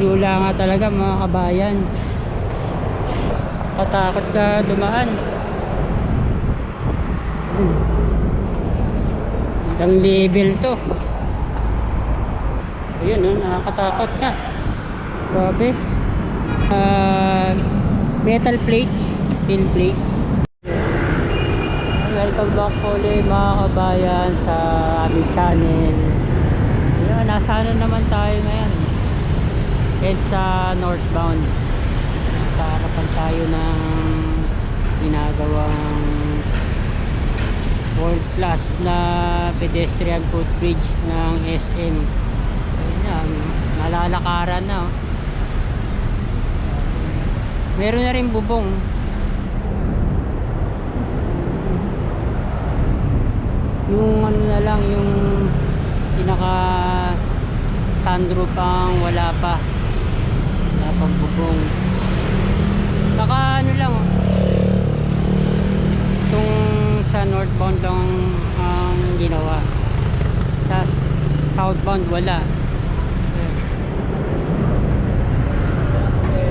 Lang nga talaga mga kabayan. Katakot ka dumaan. Ang level to. Ayun, no, nakakatakot ka. Grabe. Ah, metal plates, steel plates. Welcome back po ulit mga kabayan sa aming channel. Ayun, nasa ano naman tayo ngayon? EDSA northbound. Sa harapan tayo ng ginagawang world class na pedestrian footbridge ng SM. Ayun na, nalalakaran na. oh. Meron na rin bubong. Yung ano na lang, yung pinaka sunroof ang wala pa. Bubong. Saka ano lang, itong sa northbound lang ang ginawa. Sa southbound wala.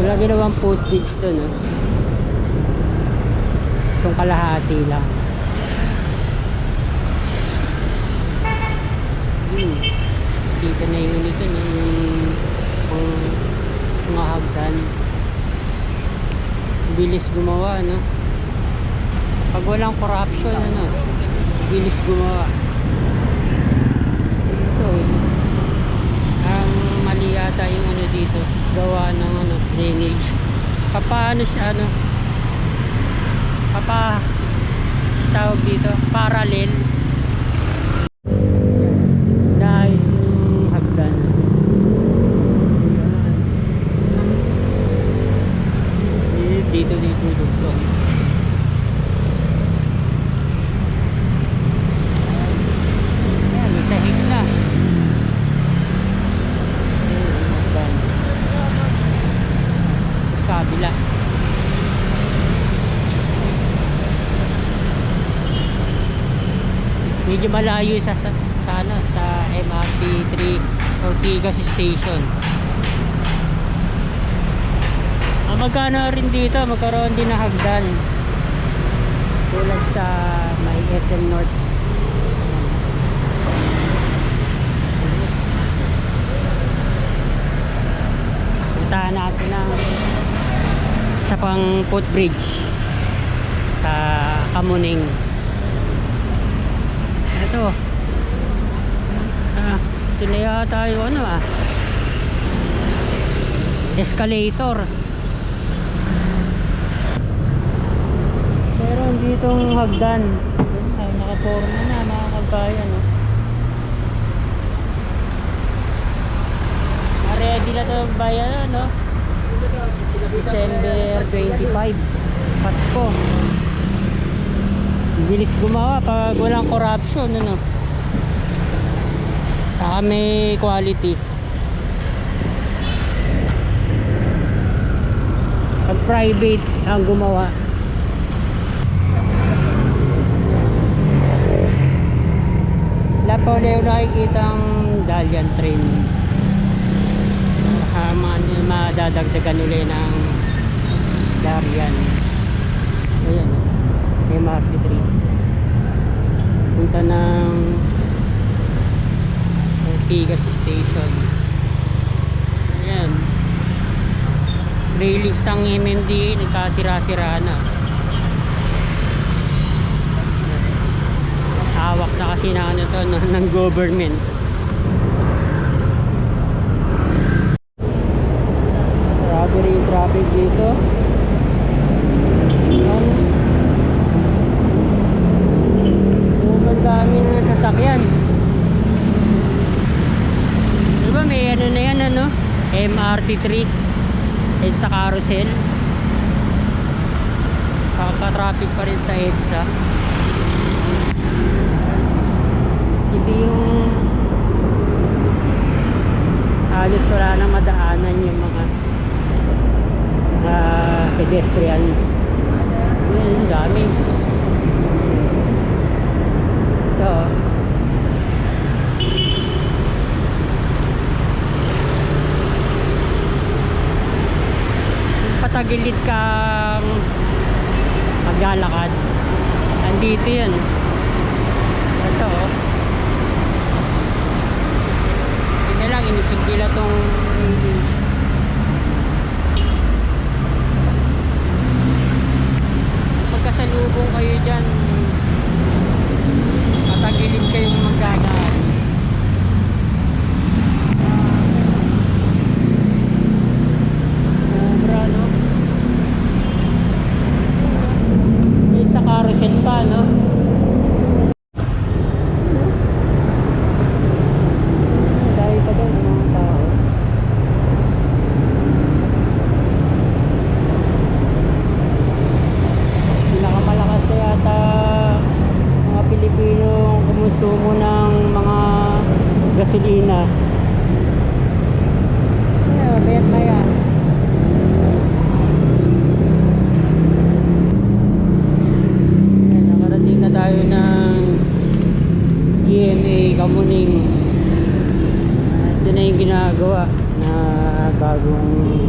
Wala ginawang footage to, no? Itong kalahati lang. Yun. Dito na yung nito, no? Yung yung mga hagdan. Bilis gumawa, no? Pag walang corruption, ano? Bilis gumawa. Ito, eh. Ang mali yata yung ano dito. Gawa ng ano, drainage. Papaano siya, ano? Papa, tawag dito, parallel. Dahil yung hagdan. Ayan. Eh, Dito dito dugtong. Ayan, may sahig na. Ayan, yung hagdan. Sa kabila. Medyo malayo sa, sa sana sa MRT 3 Ortigas Station. Ang magkano rin dito, magkaroon din ng hagdan. Tulad sa may SM North. Puntahan natin ang sa pang footbridge sa Kamuning. Ito. Ah, ito na yata yung ano ah. Escalator. Meron ditong hagdan. Ay, nakaporma na mga kabayan. Oh. Ah, Ready na ito bayan no? December 25. Pasko bilis gumawa pag walang corruption ano? Saka may quality. Pag private ang gumawa. Wala pa ulit yung nakikita ang Dalian train. Uh, madadagdagan ulit ng Dalian. Ayan MRT 3 punta ng Ortigas Station. Ayan. Railings ng MMD nagkasira-sira na. Hawak na kasi na ano to no, ng government. Grabe rin traffic dito Ayan. Sobrang dami na sasakyan. Di ba may ano na yan ano? MRT3 EDSA carousel. Kaka-traffic pa rin sa EDSA. Ito yung halos wala na madaanan yung mga mga pedestrian. Yun, dami. Ito. oh. Nakatagilid kang maglalakad. Nandito yan. Ito oh. Hindi na lang, inisog nila tong Pagkasalubong kayo dyan, matagilid kayong magdadaan. Sobra, no? Eh, sa carousel pa, no? Dahil pa doon ng mga tao. Pinakamalakas na yata mga Pilipino kumusumo ng mga gasolina. Yeah, mayat na yan. Ayan, nakarating na tayo ng GMA Kamuning. Ito na yung ginagawa na bagong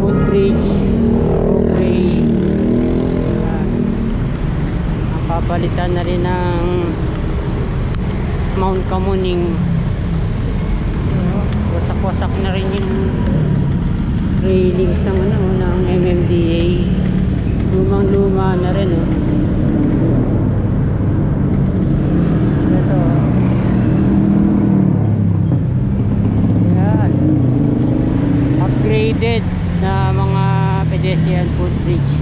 footbridge, okay. Ang papalitan na rin ng Mount Kamuning. Wasak-wasak na rin yung railings ng ano ng MMDA. Lumang-luma na rin oh. Ito. oh. Yan. Upgraded na mga pedestrian footbridge.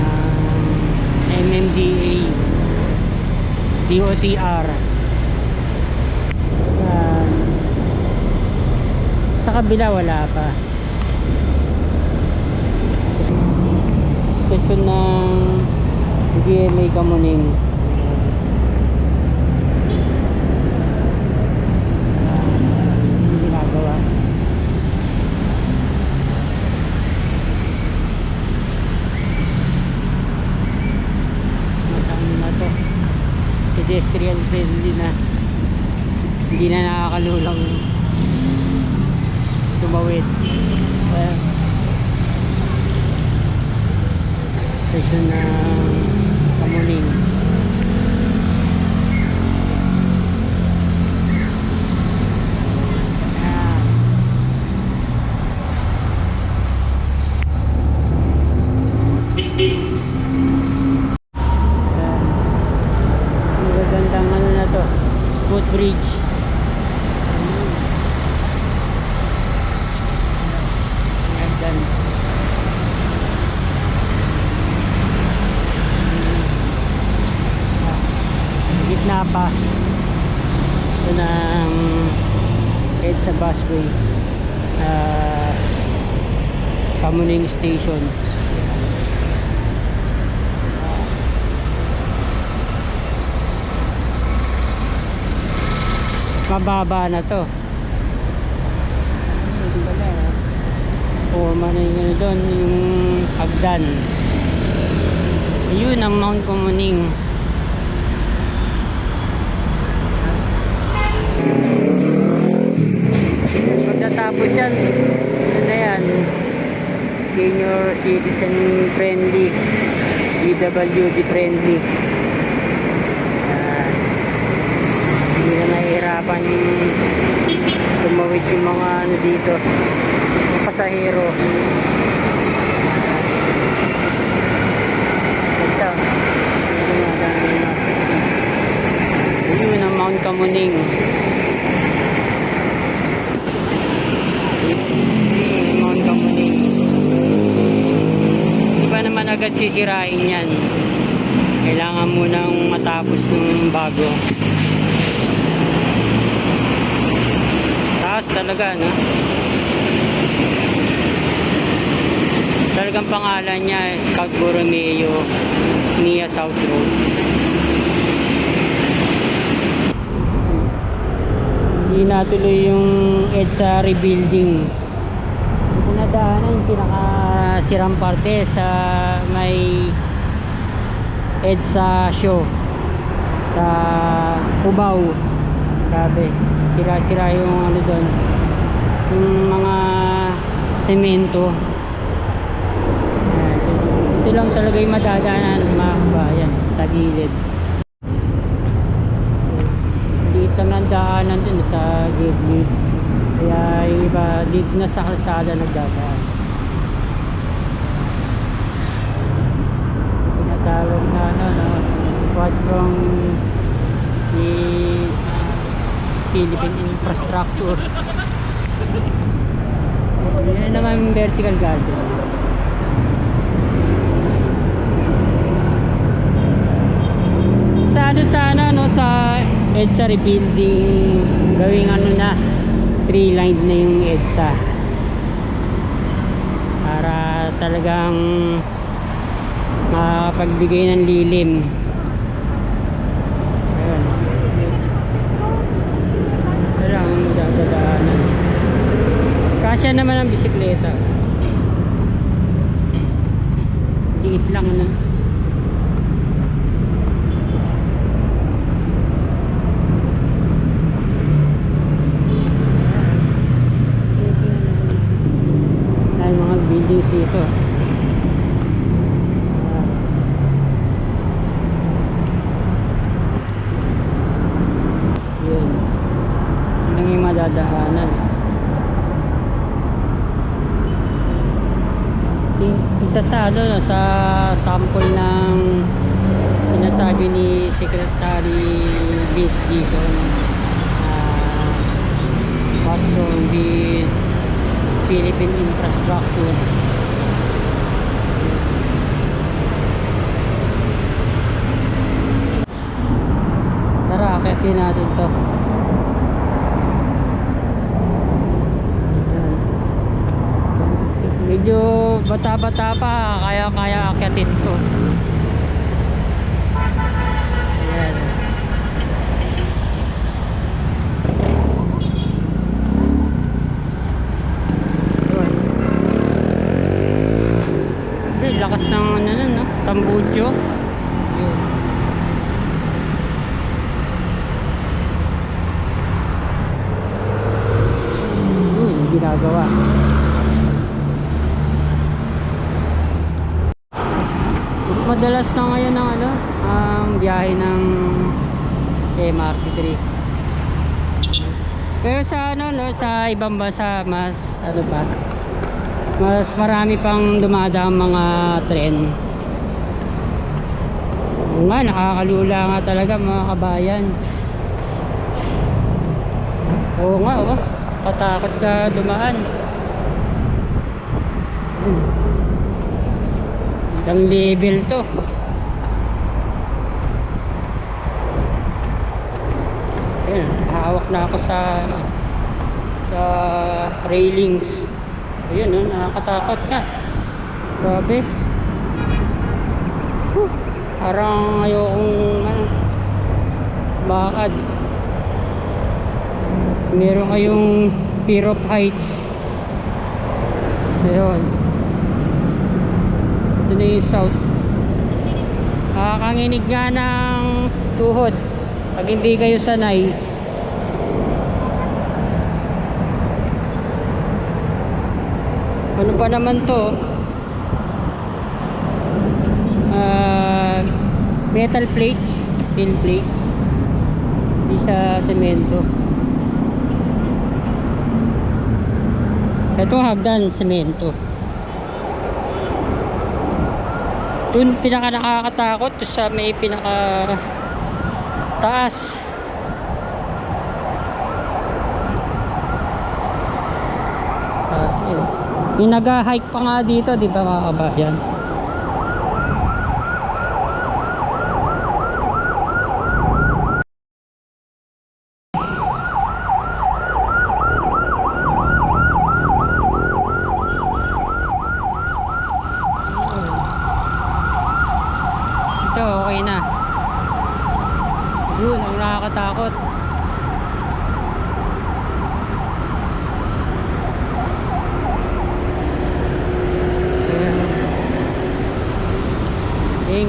Um, MMDA. DOTR. Yan. Sa kabila wala pa. Station ng GMA Kamuning. Yung ginagawa. Masama na to. Pedestrian friendly na. Hindi na nakakalulang tumawid. Ayan. Station ng Kamuning. Ayan. Ayan. Ang gagandang ano na to. Footbridge. Ayan. Ganda. gitna pa ito ng EDSA busway. Uh, Kamuning Station. Mababa na to. Forma na ano doon yung hagdan. Yun ang Mount Kamuning Pagkatapos yan, ano na yan, senior citizen friendly, DWD friendly. Yan. hindi na nahihirapan tumawid yung mga ano dito, mga pasahero. Ito, yun ang Mount Kamuning. Mount Kamuning. Di ba naman agad sisirain yan? Kailangan munang matapos ng bago. Taas talaga, no? Talagang pangalan niya, Scout Borromeo, Nia South Road. Hindi natuloy yung EDSA rebuilding. Ito na daanan yung pinakasirang parte sa may EDSA show sa Cubao. Grabe, sira-sira yung ano doon. Yung mga semento. Ito, lang talaga yung madadaanan ng mga kabayan sa gilid. Dito ang daanan dun sa gilid. Kaya yung iba dito na sa kalsada nagdadaan. Tinatawag na ano, no, what's wrong the Philippine infrastructure. Yan naman vertical garden. Sa ano sana no sa EDSA rebuilding gawing ano na three lined na yung EDSA. Para talagang makapagbigay ng lilim. Ayun lang ang dadadaanan kasya naman ang bisikleta. Liit lang ano Ay, mga buildings dito. Ah. Yun. Yun lang yung madadaanan. I- Isa sa ano, no, sa sample ng sinasabi ni Secretary Vince Dizon uh, what's wrong with Philippine infrastructure. Tara, akitin natin to. Ayan. Medyo bata-bata pa, kaya-kaya akitin to. Ayan. Ay, lakas ng ano nun, no? Tambucho. Yun. Ginagawa. Mas madalas na ngayon ang ano, ang biyahe ng MRT3. Pero sa ano no, sa ibang bansa mas ano pa? Mas marami pang dumadaang mga tren. Oo nga, nakakalula nga talaga mga kabayan. Oo nga, oo. Katakot ka dumaan. Hmm. Level to. Ayun, hawak na ako sa sa railings. Ayun, no, nakakatakot ka. Grabe. Huh, parang ayokong ano, bakad. Meron kayong fear of heights. Ayun. Ito na yung south. Nakakanginig nga ng tuhod. Pag hindi kayo sanay. Ano pa naman to? Ah, metal plates, steel plates. Hindi sa semento. Ito hagdan, semento. Doon pinaka nakakatakot sa may pinaka taas. At yun. Yung nag-hike pa nga dito, di ba mga kabayan?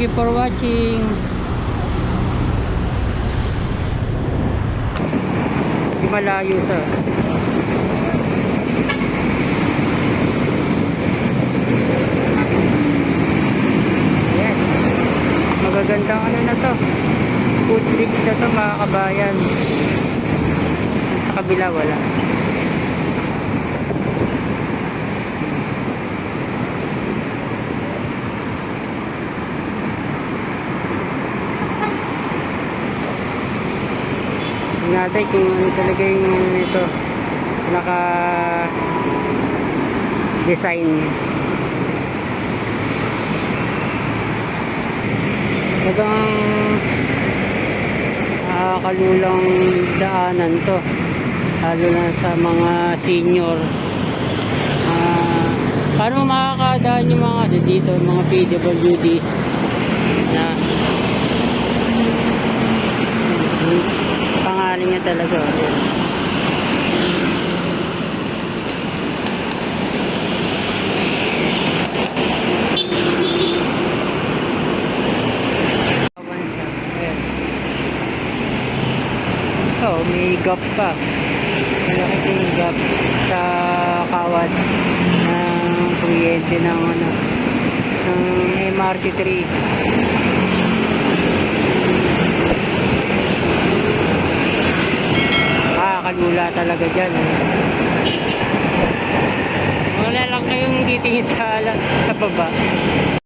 Thank you for watching. Malayo sir. Ayan. Magagandang ano na to. Food bridge na to mga kabayan. Sa kabila wala. Natin kung ano talaga yung ito naka design. Talagang nakakalulang daanan to. Lalo na sa mga senior. Ah, paano makakadaan yung mga ano dito mga PWDs na Hmm, talaga. Ayan. Oh, may gap pa. Malaki pa yung gap sa kawad ng kuryente ng ano ng MRT3. Nakakalula talaga dyan. eh. Wala lang kayong titingin sa, sa baba.